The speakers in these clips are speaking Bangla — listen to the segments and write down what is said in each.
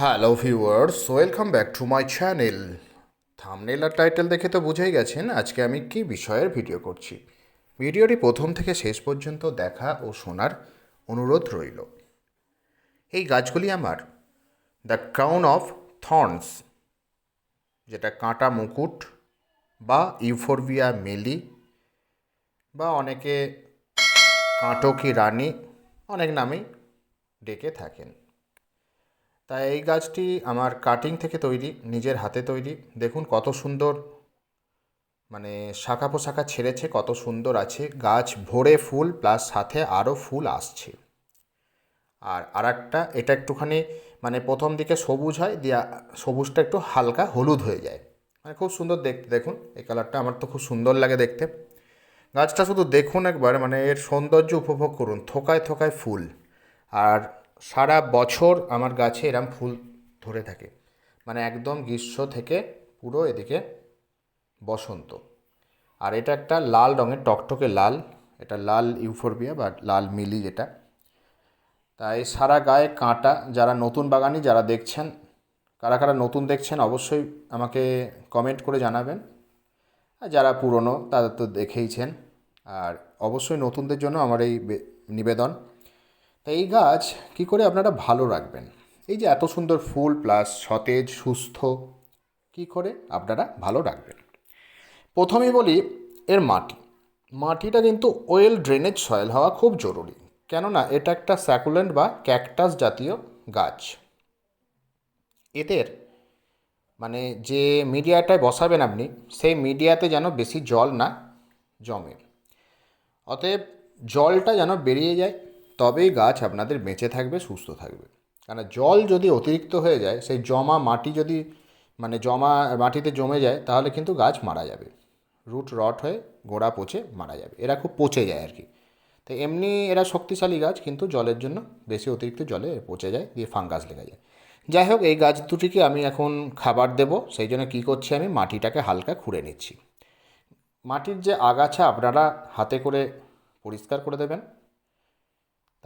Hello viewers welcome back to my channel thumbnail R title দেখে তো বুঝেই গেছেন আজকে আমি কি বিষয়ের ভিডিও করছি। ভিডিওটি প্রথম থেকে শেষ পর্যন্ত দেখা ও শোনার অনুরোধ রইল। এই গাছগুলি আমার। দ্য ক্রাউন অফ থর্নস যেটা কাঁটা মুকুট বা ইউফোরবিয়া মেলি বা অনেকে কাঁটকি রানী, অনেক নামেই ডেকে থাকেন। তাই এই গাছটি আমার কাটিং থেকে তৈরি, নিজের হাতে তৈরি। দেখুন কত সুন্দর মানে শাখা পোশাখা ছেড়েছে, কত সুন্দর আছে। গাছ ভরে ফুল প্লাস সাথে আরও ফুল আসছে। আর আরেকটা, এটা একটুখানি মানে প্রথম দিকে সবুজ হয়, দিয়ে সবুজটা একটু হালকা হলুদ হয়ে যায়। মানে খুব সুন্দর দেখতে দেখুন, এই কালারটা আমার তো খুব সুন্দর লাগে দেখতে। গাছটা শুধু দেখুন একবার মানে এর সৌন্দর্য উপভোগ করুন, থোকায় থোকায় ফুল। আর সারা বছর আমার গাছে এরম ফুল ধরে থাকে। মানে একদম গ্রীষ্ম থেকে পুরো এদিকে বসন্ত। আর এটা একটা লাল রঙের, টকটকে লাল। এটা লাল ইউফোরবিয়া বা লাল মিলি যেটা। তাই সারা গায়ে কাঁটা, যারা নতুন বাগানি, যারা দেখছেন, কারা কারা নতুন দেখছেন, অবশ্যই আমাকে কমেন্ট করে জানাবেন। আর যারা পুরনো, তাদের তো দেখেইছেন। আর অবশ্যই নতুনদের জন্য আমার এই নিবেদন। তাই এই গাছ কি করে আপনারা ভালো রাখবেন? এই যে এত সুন্দর ফুল প্লাস সতেজ, সুস্থ, কি করে আপনারা ভালো রাখবেন? প্রথমেই বলি এর মাটি। মাটিটা কিন্তু ওয়েল ড্রেনেজ সয়েল হওয়া খুব জরুরি। কেননা এটা একটা স্যাকুলেন্ট বা ক্যাকটাস জাতীয় গাছ। এদের মানে যে মিডিয়াটায় বসাবেন আপনি, সেই মিডিয়াতে যেন বেশি জল না জমে। অতএব জলটা যেন বেরিয়ে যায় তবেই গাছ আপনাদের বেঁচে থাকবে, সুস্থ থাকবে। কেন জল যদি অতিরিক্ত হয়ে যায়, সেই জমা মাটি যদি মানে জমা মাটিতে জমে যায়, তাহলে কিন্তু গাছ মারা যাবে। রুট রট হয়ে গোড়া পচে মারা যাবে। এরা খুব পচে যায় আর কি। তো এমনি এরা শক্তিশালী গাছ, কিন্তু জলের জন্য বেশি অতিরিক্ত জলে পচে যায়, দিয়ে ফাঙ্গাস লেগে যায়। যাই হোক, এই গাছ দুটিকে আমি এখন খাবার দেব। সেই জন্য কী করছি আমি? মাটিটাকে হালকা খুঁড়ে নিচ্ছি। মাটির যে আগাছা আপনারা হাতে করে পরিষ্কার করে দেবেন।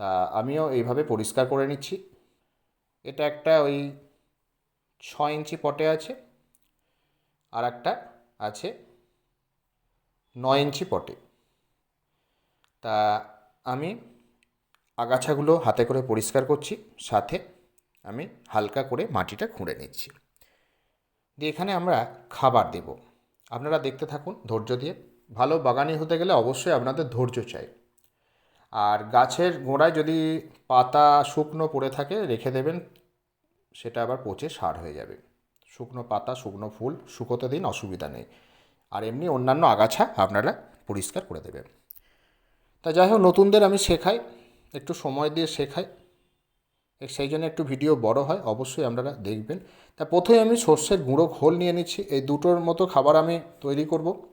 তা আমিও এইভাবে পরিষ্কার করে নিচ্ছি। এটা একটা ওই ছ ইঞ্চি পটে আছে, আর একটা আছে নয় ইঞ্চি পটে। তা আমি আগাছাগুলো হাতে করে পরিষ্কার করছি, সাথে আমি হালকা করে মাটিটা খুঁড়ে নিচ্ছি। দিয়ে এখানে আমরা খাবার দেব। আপনারা দেখতে থাকুন ধৈর্য দিয়ে। ভালো বাগানি হতে গেলে অবশ্যই আপনাদের ধৈর্য চাই। আর গাছের গোড়ায় যদি পাতা শুকনো পড়ে থাকে, রেখে দেবেন, সেটা আবার পচে সার হয়ে যাবে। শুকনো পাতা, শুকনো ফুল, শুকোতে দিন, অসুবিধা নেই। আর এমনি অন্যান্য আগাছা আপনারা পরিষ্কার করে দেবেন। তা যাই হোক, নতুনদের আমি শেখাই, একটু সময় দিয়ে শেখাই। সেই জন্য একটু ভিডিও বড় হয়, অবশ্যই আপনারা দেখবেন। তা প্রথমে আমি সর্ষের গুঁড়ো, ঘোল নিয়ে নিচ্ছি। এই দুটোর মতো খাবার আমি তৈরি করব।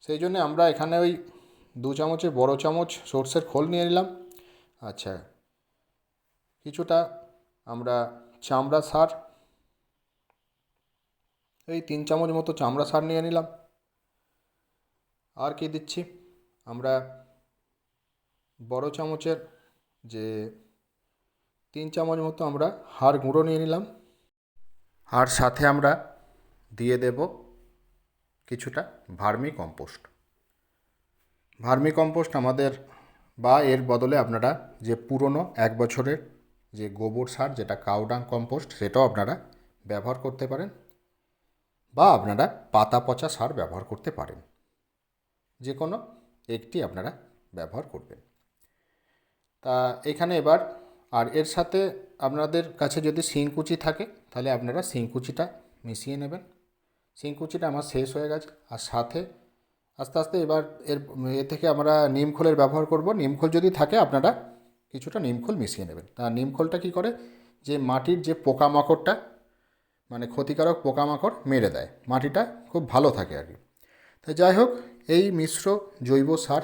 সেই জন্য আমরা এখানে ওই দু চামচের বড় চামচ সর্ষের খোল নিয়ে নিলাম। আচ্ছা কিছুটা আমরা চামড়া সার, এই তিন চামচ মতো চামড়া সার নিয়ে নিলাম। আর কি দিচ্ছি? আমরা বড় চামচের যে তিন চামচ মতো আমরা হাড় গুঁড়ো নিয়ে নিলাম। আর সাথে আমরা দিয়ে দেব কিছুটা ভার্মি কম্পোস্ট। ভার্মি কম্পোস্ট আমাদের বা এর বদলে আপনারা যে পুরনো এক বছরের যে গোবর সার, যেটা কাউডাং কম্পোস্ট, সেটাও আপনারা ব্যবহার করতে পারেন বা আপনারা পাতা পচা সার ব্যবহার করতে পারেন। যে কোনো একটি আপনারা ব্যবহার করবেন। তা এখানে এবার, আর এর সাথে আপনাদের কাছে যদি শিংকুচি থাকে, তাহলে আপনারা শিংকুচিটা মিশিয়ে নেবেন। শিংকুচিটা আমার শেষ হয়ে গেছে। আর সাথে আস্তে আস্তে এবার এর, এ থেকে আমরা নিমখোলের ব্যবহার করব। নিমখোল যদি থাকে, আপনারা কিছুটা নিমখোল মিশিয়ে নেবেন। তা নিমখোলটা কী করে? যে মাটির যে পোকামাকড়টা মানে ক্ষতিকারক পোকামাকড় মেরে দেয়। মাটিটা খুব ভালো থাকে আর কি। তো যাই হোক, এই মিশ্র জৈব সার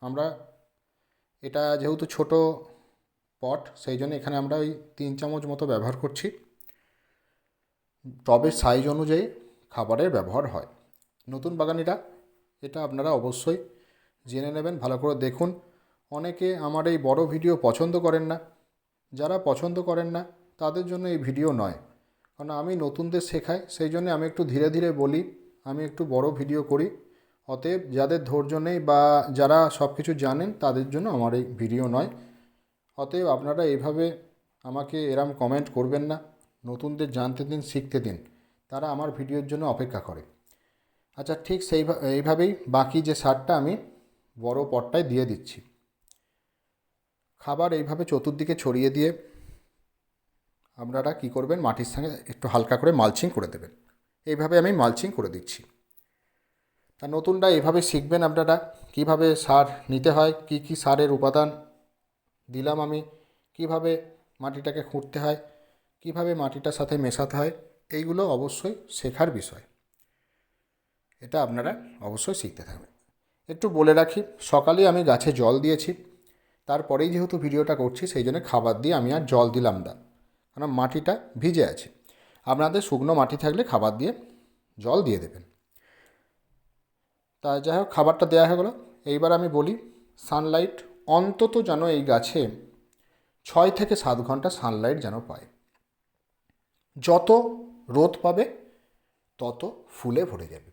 আমরা, এটা যেহেতু ছোট পট, সেই জন্য এখানে আমরা ওই তিন চামচ মতো ব্যবহার করছি। টবের সাইজ অনুযায়ী খাবারের ব্যবহার হয়। নতুন বাগানিরা এটা আপনারা অবশ্যই জেনে নেবেন, ভালো করে দেখুন। অনেকে আমার এই বড় ভিডিও পছন্দ করেন না। যারা পছন্দ করেন না, তাদের জন্য এই ভিডিও নয়। কারণ আমি নতুনদের শেখাই, সেই জন্য আমি একটু ধীরে ধীরে বলি, আমি একটু বড় ভিডিও করি। অতএব যাদের ধৈর্য নেই বা যারা সব কিছু জানেন, তাদের জন্য আমার এই ভিডিও নয়। অতএব আপনারা এইভাবে আমাকে এরম কমেন্ট করবেন না। নতুনদের জানতে দিন, শিখতে দিন। তারা আমার ভিডিওর জন্য অপেক্ষা করে। আচ্ছা ঠিক সেই এইভাবেই বাকি যে সারটা আমি বড় পটটায় দিয়ে দিচ্ছি। খাবার এইভাবে চতুর্দিকে ছড়িয়ে দিয়ে আপনারা কী করবেন? মাটির সঙ্গে একটু হালকা করে মালচিং করে দেবেন। এইভাবে আমি মালচিং করে দিচ্ছি। তা নতুনটা এভাবে শিখবেন আপনারা কীভাবে সার নিতে হয়, কি কি সারের উপাদান দিলাম আমি, কীভাবে মাটিটাকে খুঁড়তে হয়, কীভাবে মাটিটার সাথে মেশাতে হয়, এইগুলো অবশ্যই শেখার বিষয়। এটা আপনারা অবশ্যই শিখতে থাকবেন। একটু বলে রাখি, সকালে আমি গাছে জল দিয়েছি, তারপরেই যেহেতু ভিডিওটা করছি, সেই জন্য খাবার দিয়ে আমি আর জল দিলাম না কারণ মাটিটা ভিজে আছে। আপনাদের শুকনো মাটি থাকলে খাবার দিয়ে জল দিয়ে দেবেন। তা যাই হোক, খাবারটা দেওয়া হয়ে গেলো। এইবার আমি বলি সানলাইট অন্তত যেন এই গাছে ছয় থেকে সাত ঘণ্টা সানলাইট যেন পায়। যত রোদ পাবে, তত ফুলে ভরে যাবে।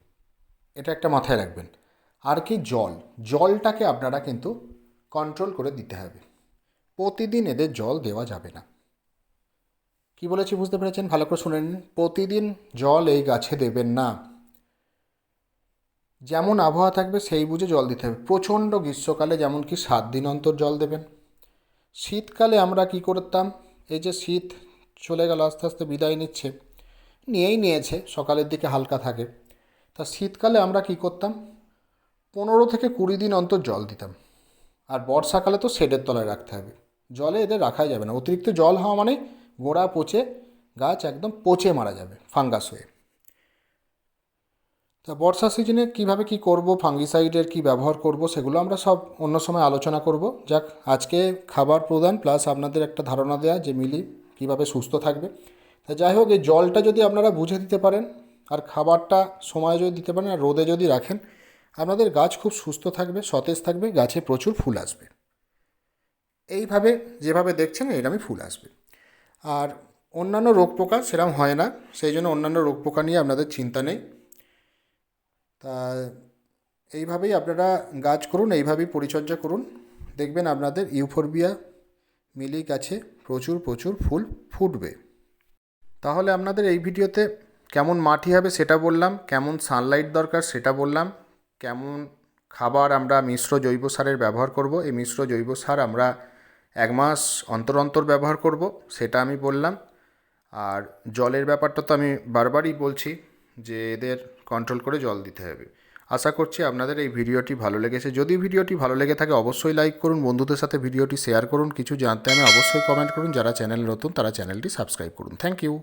এটা একটা মাথায় রাখবেন। আর কি জল? জলটাকে আপনারা কিন্তু কন্ট্রোল করে দিতে হবে। প্রতিদিন এদের জল দেওয়া যাবে না। কি বলেছি বুঝতে পেরেছেন? ভালো করে শুনে নিন। প্রতিদিন জল এই গাছে দেবেন না। যেমন আবহাওয়া থাকবে, সেই বুঝে জল দিতে হবে। প্রচণ্ড গ্রীষ্মকালে যেমন কি সাত দিন অন্তর জল দেবেন। শীতকালে আমরা কি করতাম? এই যে শীত চলে গেল, আস্তে আস্তে বিদায় নিচ্ছে, নিয়েই নিয়েছে। সকালের দিকে হালকা থাকে। তা শীতকালে আমরা কি করতাম? পনেরো থেকে কুড়ি দিন অন্তর জল দিতাম। আর বর্ষাকালে তো শেডের তলায় রাখতে হবে। জলে এদের রাখাই যাবে না। অতিরিক্ত জল হওয়া মানে গোড়া, পচে, গাছ একদম পচে মারা যাবে ফাঙ্গাস হয়ে। তা বর্ষা সিজনে কীভাবে কি করব, ফাঙ্গিসাইডের কি ব্যবহার করব, সেগুলো আমরা সব অন্য সময় আলোচনা করব। যাক, আজকে খাবার প্রদান প্লাস আপনাদের একটা ধারণা দেওয়া যে মিলি কীভাবে সুস্থ থাকবে। তা যাই হোক, এই জলটা যদি আপনারা বুঝে দিতে পারেন আর খাবারটা সময় যদি দিতে পারেন আর রোদে যদি রাখেন, আপনাদের গাছ খুব সুস্থ থাকবে, সতেজ থাকবে, গাছে প্রচুর ফুল আসবে। এইভাবে যেভাবে দেখছেন এরকমই ফুল আসবে। আর অন্যান্য রোগ পোকা সেরকম হয় না, সেই জন্য অন্যান্য রোগ পোকা নিয়ে আপনাদের চিন্তা নেই। তা এইভাবেই আপনারা গাছ করুন, এইভাবেই পরিচর্যা করুন। দেখবেন আপনাদের ইউফোরবিয়া মিলি গাছে প্রচুর প্রচুর ফুল ফুটবে। তাহলে আপনাদের এই ভিডিওতে কেমন মাটি হবে সেটা বললাম, কেমন সানলাইট দরকার সেটা বললাম, কেমন খাবার আমরা মিশ্র জৈব সারের ব্যবহার করব, এই মিশ্র জৈব সার আমরা এক মাস অন্তর অন্তর ব্যবহার করব, সেটা আমি বললাম। আর জলের ব্যাপারটা তো আমি বারবারই বলছি যে এদের কন্ট্রোল করে জল দিতে হবে। আশা করছি আপনাদের এই ভিডিওটি ভালো লেগেছে। যদি ভিডিওটি ভালো লেগে থাকে অবশ্যই লাইক করুন, বন্ধুদের সাথে ভিডিওটি শেয়ার করুন। কিছু জানতে আমি অবশ্যই কমেন্ট করুন। যারা চ্যানেল নতুন, তারা চ্যানেলটি সাবস্ক্রাইব করুন। Thank you